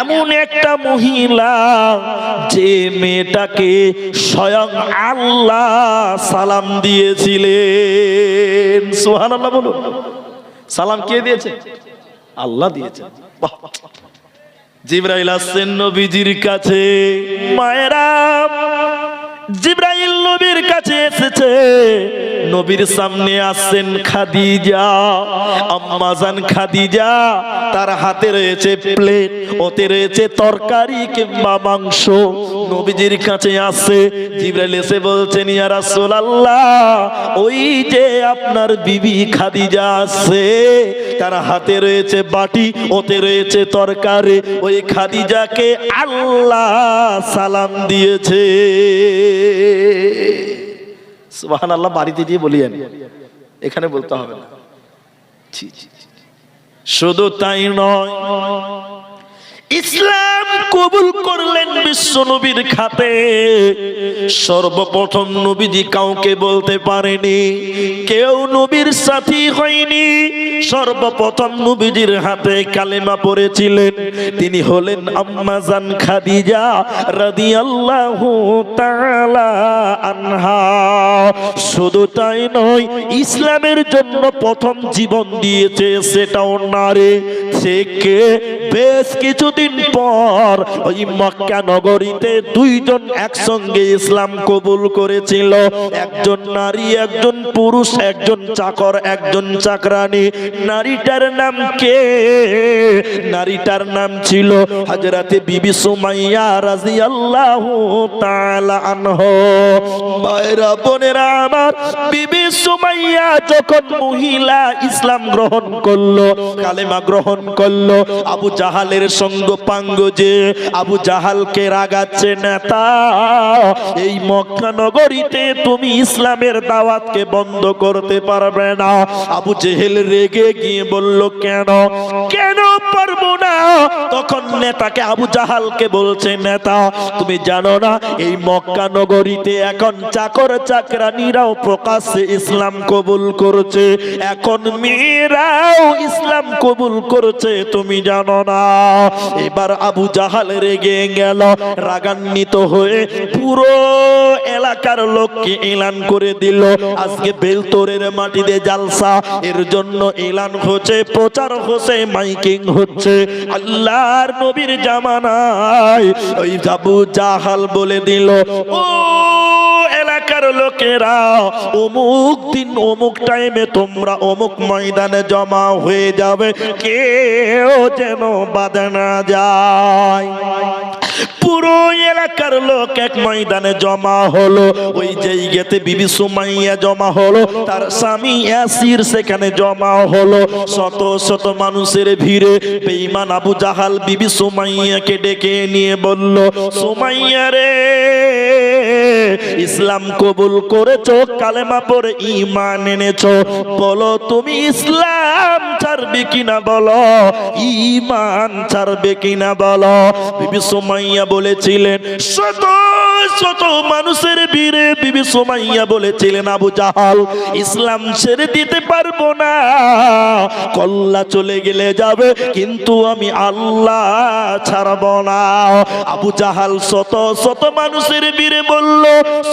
এমন একটা মহিলা যে মেয়েটাকে স্বয়ং আল্লাহ সালাম দিয়েছিলেন। সোহান আল্লাহ বলুন। সালাম কে দিয়েছে? আল্লাহ দিয়েছে। জিব্রাইল আসছেন নবীজির কাছে। মায়েরা, জিব্রাইল নবীর কাছে এসেছে। নবীর সামনে আসছেন খাদিজা আম্মাজান খাদিজা, তার হাতে রয়েছে প্লেট ওতে রয়েছে তরকারি কিংবা মাংস। নবীজির কাছে আসছে জিব্রাইল এসে বলছেন, ইয়া রাসূলুল্লাহ, ওই যে আপনার বিবি খাদিজা আছে, তার হাতে রয়েছে বাটি, ওতে রয়েছে তরকারি, ওই খাদিজাকে আল্লাহ সালাম দিয়েছে। সুবহান আল্লাহ বাড়িতে গিয়ে বলিয়েন এখানে বলতে হবে না। শুধু তাই নয় ইসলাম কবুল করলেন বিশ্ব নবীর খাতে। সর্বপ্রথম নবীজি কাউকে বলতে পারেনি, কেউ নবীর সাথী হয়নি। সর্বপ্রথম নবীজির হাতে কালেমা পড়েছিলেন, তিনি হলেন আম্মাজান খাদিজা রাদিয়াল্লাহু তাআলা আনহা। শুধু তাই নয়, ইসলামের জন্য প্রথম জীবন দিয়েছে সেটাও নারে। সে কে? বেশ কিছুদিন পর ওই মক্কা নগরীতে দুইজন একসঙ্গে ইসলাম কবুল করেছিল। একজন নারী, একজন পুরুষ, একজন চাকর, একজন চাকরানি। নারীটার নাম কে? নারীটার নাম ছিল হযরতে বিবি সুমাইয়া তাআলা আনহা। ভাইরা বোনেরা, আমার বিবি সুমাইয়া যখন মহিলা ইসলাম গ্রহণ করল, কালেমা গ্রহণ করল, আবু জাহালের সঙ্গ পাঙ্গ যে আবু জাহালকে রাগাচ্ছে নেতা। এই মক্কা নগরীতে তুমি ইসলামের দাওয়াতকে বন্ধ করতে পারবে না। আবু জেহেল রেগে গিয়ে বলল, কেন? কেন পারব না। তখন নেতাকে আবু জাহালকে বলছে, নেতা, তুমি জানো না, এই মক্কা নগরীতে এখন চাকর চাকরানিরাও প্রকাশ্যে ইসলাম কবুল করছে। এখন মেয়েরাও ইসলাম কবুল করছে, তুমি জানো না। এবার আবু জাহাল রেগে গেল, রাগান্বিত হয়ে পুরো এলাকার লোককে এলান করে দিল। আজকে বেলতরের মাটিতে জালসা, এর জন্য এলান হচ্ছে প্রচার হচ্ছে মাইকিং হচ্ছে আল্লাহর নবীর জামানায়। ওই আবু জাহাল বলে দিল, ও এলাকার লোকেরা, অমুক দিন অমুক টাইমে তোমরা অমুক ময়দানে জমা হয়ে যাবে। কেউ যেন বাদে না যায়। পুরো এলাকার লোক এক ময়দানে জমা হলো। ওই জায়গাতে বিবি সুমাইয়া জমা হলো, তার স্বামী ইয়াসির সেখানে জমা হলো। শত শত মানুষের ভিড়ে বেঈমান আবু জাহাল বিবি সুমাইয়াকে ডেকে নিয়ে বলল, সুমাইয়া রে, ইসলাম কবুল করেছ, কালেমা পড়ে ইমান এনেছো। বলো তুমি ইসলাম ছাড়বে কিনা বলো? ইমান ছাড়বে কিনা বলো? বিবি সুমাইয়া বলেছিলেন শত শত মানুষের বীরে বিবি সুমাইয়া বলেছিলেন, আবু জাহাল, ইসলাম ছেড়ে দিতে পারব না। কল্লা চলে গেলে যাবে, কিন্তু আমি আল্লাহ ছাড়ব না। আবু জাহাল শত শত মানুষের বীরে বলল,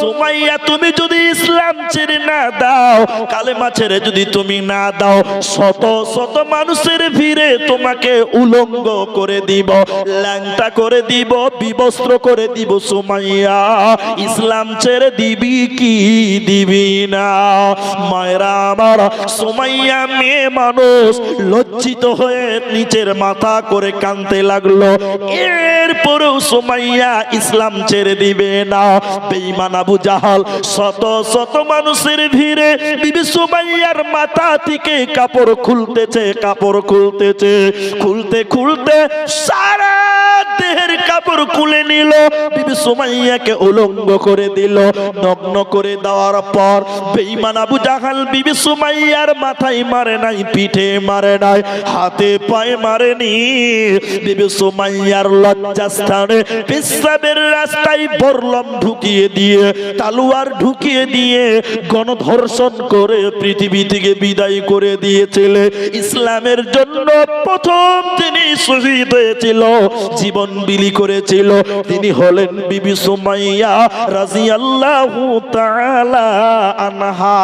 সোমাইয়া, তুমি যদি ইসলাম ছেড়ে না দাও, কালেমা ছেড়ে যদি তুমি না দাও শত শত মানুষের ভিড়ে তোমাকে উলঙ্গ করে দিব, ল্যাংটা করে দিব, বিবস্ত্র করে দিব সুমাইয়া। ইসলাম ছেড়ে দিবি কি দিবি না? মায়েরা আমার, সুমাইয়া মেয়ে মানুষ, লজ্জিত হয়ে নিচের মাথা করে কানতে লাগল। এরপরেও সুমাইয়া ইসলাম ছেড়ে দিবে না। বেঈমান আবু জাহাল, শত শত মানুষের ভিড়ে বিবি সুমাইয়ার মাথা থেকে কাপড় খুলতেছে কাপড় খুলতেছে। খুলতে খুলতে সারা দেহের কাপড় খুলে নিল। বিবি সুমাইয়াকে উলঙ্গ করে দিল, নগ্ন করে দেওয়ার পর বেঈমান আবু জাহাল বিবি সুমাইয়ার মাথায় মারে নাই, পিঠে মারে নাই, হাতে পায়ে মারেনি। বিবি সুমাইয়ার লজ্জাস্থানে পেশাবের রাস্তায় বরলম ঢুকিয়ে দিয়ে, তালুয়ার ঢুকিয়ে দিয়ে গণধর্ষণ করে পৃথিবী থেকে বিদায় করে দিয়েছিল। ইসলামের জন্য প্রথম তিনি শহীদ হয়েছিল, জীবন বিলি করেছিল। তিনি হলেন বিবি সুমাইয়া রাজিয়াল্লাহু তাআলা আনহা।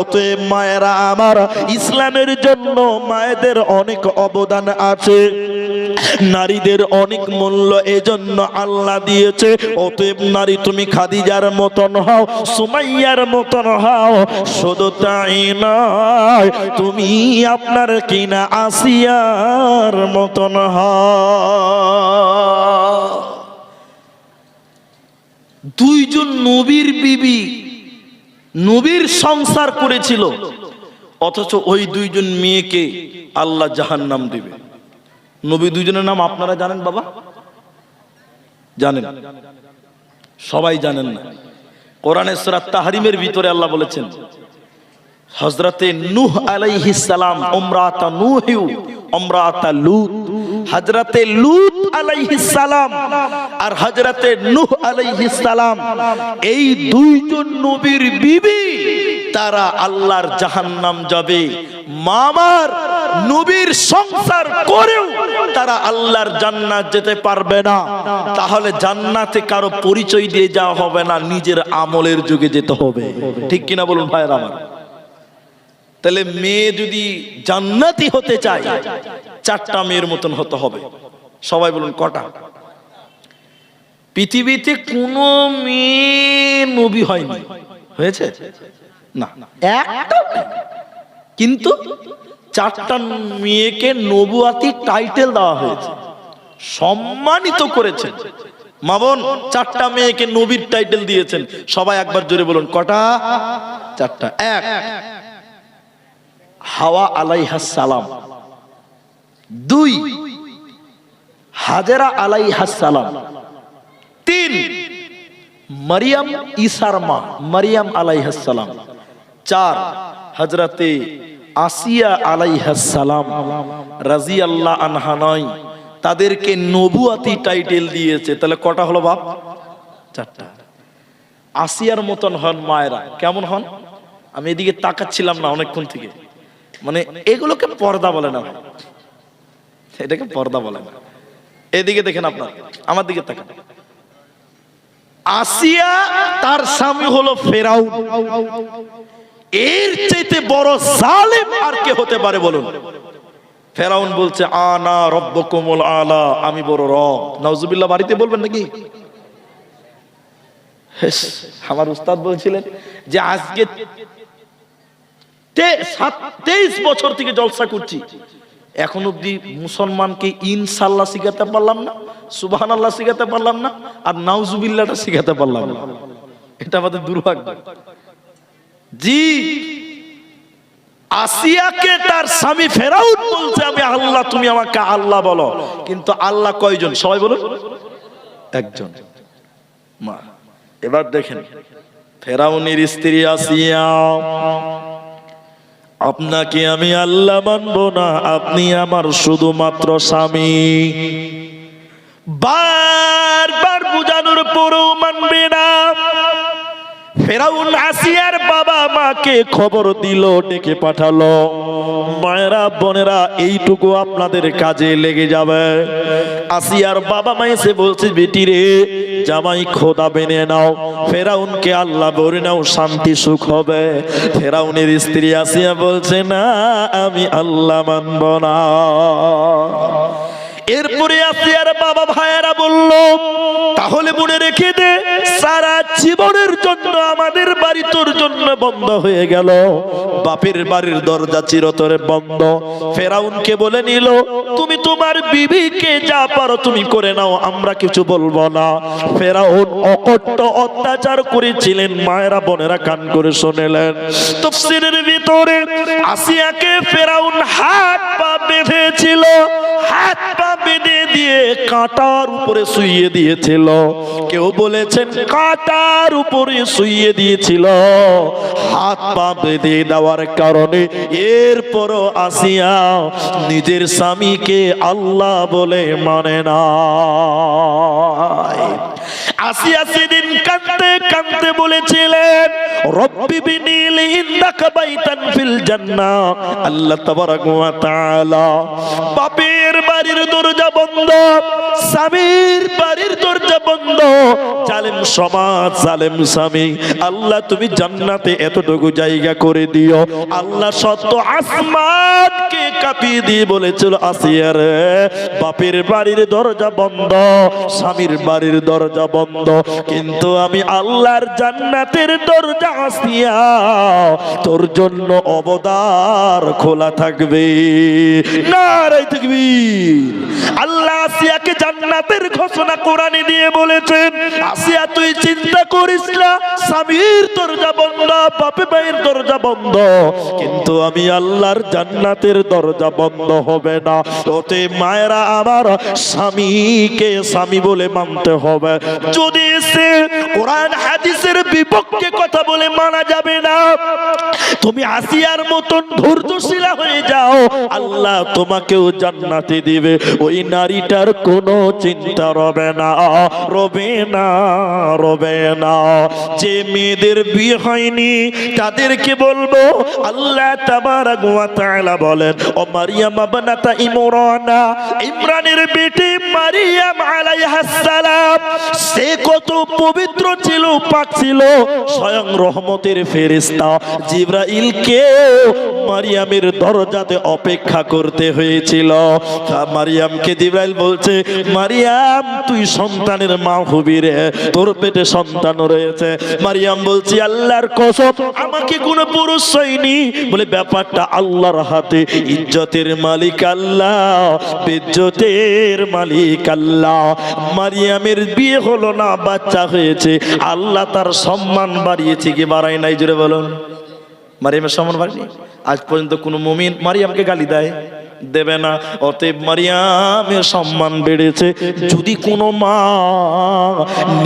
অতএব মায়েরা, আমার ইসলামের জন্য মায়েদের অনেক অবদান আছে। নারীদের অনেক মূল্য এজন্য আল্লাহ দিয়েছে। অতএব নারী, তুমি খাদিজার মতন হও, সুমাইয়ার মতন হও। শুধু তাই নয়, তুমি আপনার কিনা আসিয়ার মতন হও। দুইজন নবীর বিবি নবীর সংসার করেছিল। অথচ ওই দুইজন মেয়েকে আল্লাহ জাহান নাম দিবে। নবী দুইজনের নাম আপনারা জানেন বাবা? জানেন। সবাই জানেন না। কোরআনের সুরাত তাহারিমের ভিতরে আল্লাহ বলেছেন হজরতে নূহ আলাইহিস সালাম উমরাতা নূহিউ উমরাতা লূত হজরতে লূত সালাম আর হজরতে নূহ সালাম, এই দুইজন নবীর বিবি, তারা আল্লাহর জাহান্নাম যাবে। মামার নবীর সংসার করেও তারা আল্লাহর জান্নাত যেতে পারবে না। তাহলে জান্নাতে কারও পরিচয় দিয়ে যাওয়া হবে না, নিজের আমলের যুগে যেতে হবে। ঠিক কিনা বলুন ভাইয়ের আমার? তাহলে মেয়ে যদি জান্নাতি হতে চায়, চারটা মেয়ের মতন হতে হবে। সবাই বলুন কটা? পৃথিবীতে কোনো মেয়ে নবী হয়নি। হয়েছে? না। একটাও নেই। কিন্তু চারটা মেয়েকে নবুয়াতি টাইটেল দেওয়া হয়েছে। সম্মানিত করেছেন। মামন চারটা মেয়েকে নবীর টাইটেল দিয়েছেন। সবাই একবার জোরে বলুন, কটা? চারটা। এক। হাওয়া আলাইহাস সালাম। দুই, হাজেরা আলাইহাস সালাম। তিন, মারিয়াম ঈসার মা, মারিয়াম আলাইহাস সালাম। চার হজরতে আসিয়া আলাইহাস সালাম রাজি আল্লাহ আনহা নয়, তাদেরকে নবুয়াতি টাইটেল দিয়েছে। তাহলে কটা হলো বাপ? চারটা। আসিয়ার মতন হন মায়েরা। কেমন হন? আমি এদিকে তাকাচ্ছিলাম না অনেকক্ষণ থেকে। মানে এগুলোকে পর্দা বলে না। এটাকে পর্দা বলে না। এদিকে দেখেন আপনার, আমার দিকে তাকান। আসিয়া তার স্বামী হলো ফেরাউন। এর চাইতে বড় জালেম আর কে হতে পারে বলুন? ফেরাউন বলছে, আনা রব্বকুমুল আলা, আমি বড় রব। নাউজুবিল্লাহ, বাড়িতে বলবেন নাকি? আমার উস্তাদ বলছিলেন যে, আজকে তেইশ বছর থেকে জলসা করছি। এখন অব্দি মুসলমানকে ইনশাল্লাহ শিখাতে পারলাম না সুবাহান আল্লাহ শিখাতে পারলাম না, আর নাউজুবিল্লাহটা শিখাতে পারলাম না। এটা আমাদের দুর্ভাগ্য। জি, আসিয়াকে তার স্বামী ফেরাউন বলছে, আমি আল্লাহ, তুমি আমাকে আল্লাহ বলো। কিন্তু আল্লাহ কয়জন? সবাই বলুন। একজন। মা, এবার দেখেন, ফেরাউনের স্ত্রী আসিয়া আপনাকে আমি আল্লাহ মানব না আপনি আমার শুধুমাত্র স্বামী। বারবার বুঝানোর পরেও মানবে না। ফেরাউন আসিয়ার বাবা মাকে খবর দিল, ডেকে পাঠালো। মায়েরা, বোনেরা, এইটুকু আপনাদের কাজে লেগে যাবে। আসিয়ার বাবা মা এসে বলছে, বেটি রে, জামাই খোদা বেনে নাও। ফেরাউনকে আল্লাহ বলে নাও, শান্তি, সুখ হবে। ফেরাউনের স্ত্রী আসিয়া বলছে, না, আমি আল্লাহ মানব না। এরপরে আসিয়ার বাবা ভাইয়েরা বলল, তাহলে মনে রেখে দে, সারা জীবনের জন্য আমাদের বাড়ি তোর জন্য বন্ধ হয়ে গেল। বাপের বাড়ির দরজা চিরতরে বন্ধ। ফেরাউনকে বলে নিল, তুমি তোমার বিবিকে যা পারো তুমি করে নাও, আমরা কিছু বলব না। ফেরাউন অকট্ট অত্যাচার করেছিলেন, মায়েরা বোনেরা কান করে শুনেলেন। তফসিরের ভিতরে আসিয়াকে ফেরাউন হাত পা বেঁধেছিল, হাত পা বেঁধে দিয়ে কাঁটার উপরে শুইয়ে দিয়েছিল। কেউ বলেছেন কাঁটার উপরে শুইয়ে দিয়েছিল। হাত পা বেঁধে দেওয়ার কারণে এরপরও আসিয়া নিজের স্বামীকে আল্লাহ বলে মানে না আসিয়া সেদিন কাঁদতে কাঁদতে বলেছিলেন আল্লাহ বাড়ির দরজা বন্ধ, স্বামীর বাড়ির দরজা বন্ধ। জালেম সমাজ, জালেম স্বামী, আল্লাহ তুমি জান্নাতে এতটুকু জায়গা করে দিও। আল্লাহ সত্য আসমানকে কাঁপিয়ে দিয়ে বলেছিল, আসিয়া রে, বাপের বাড়ির দরজা বন্ধ, স্বামীর বাড়ির দরজা বন্ধ। কিন্তু আমি আল্লাহর জান্নাতের দরজা আসিয়া তোর জন্য অবদার খোলা থাকবে নারাই থাকবি। আল্লাহ আসিয়াকে জান্নাতের ঘোষণা কোরআনে দিয়ে বলেছেন, আসিয়া তুই চিন্তা করিস না, স্বামীর দরজা বন্ধ, বাপে ভাইয়ের দরজা বন্ধ। কিন্তু আমি আল্লাহর জান্নাতের দরজা বন্ধ হবে না। ওতে মায়েরা আমার স্বামীকে স্বামী বলে মানতে হবে। যদি সে কোরআন হাদিসের বিপক্ষে কথা বলে মানা যাবে না। তুমি আসিয়ার মতন ধৈর্যশীলা হয়ে যাও। আল্লাহ তোমাকেও জান্নাতে দিবে। ওই নারীটার কোনো চিন্তা রবে না রবে না রবে না। যে মেয়েদের বিয়ে হয়নি, তাদেরকে বলব, আল্লাহ তাবারাক ওয়া তাআলা বলেন, ও মারিয়াম বানাতা ইমরানা। ইমরানের বেটি মারিয়াম আলাইহাস সালাম, সে কত পবিত্র ছিল, পাক ছিল। স্বয়ং রহমতের ফেরেশতা জিব্রাইলকে মারিয়ামের দরজাতে অপেক্ষা করতে হয়েছিল। তা মারিয়ামকে জিব্রাইল বলছে, মারিয়াম, তুই সন্তানের মা হবি রে, তোর পেটে সন্তান রয়েছে। মারিয়াম বলছি, আল্লাহর কসম, আমাকে কোনো পুরুষ হয়নি। বলে, ব্যাপারটা আল্লাহর হাতে, ইজ্জতের মালিক আল্লাহ, বেজ্জতের মালিক আল্লাহ মারিয়ামের বিয়ে হলো না, বাচ্চা হয়েছে। আল্লাহ তার সম্মান বাড়িয়েছে, কি বাড়ায় নাই জুড়ে বলুন। মারিয়ামের সম্মান বাড়িনি? আজ পর্যন্ত কোনো মুমিন মারিয়ামকে গালি দেয়, দেবে না। অতএব মারিয়ামের সম্মান বেড়েছে। যদি কোনো মা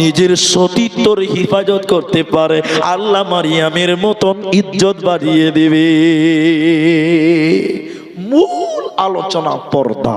নিজের সতীত্বর হিফাজত করতে পারে, আল্লাহ মারিয়ামের মতন ইজ্জত বাড়িয়ে দেবে। মূল আলোচনা পর্দা।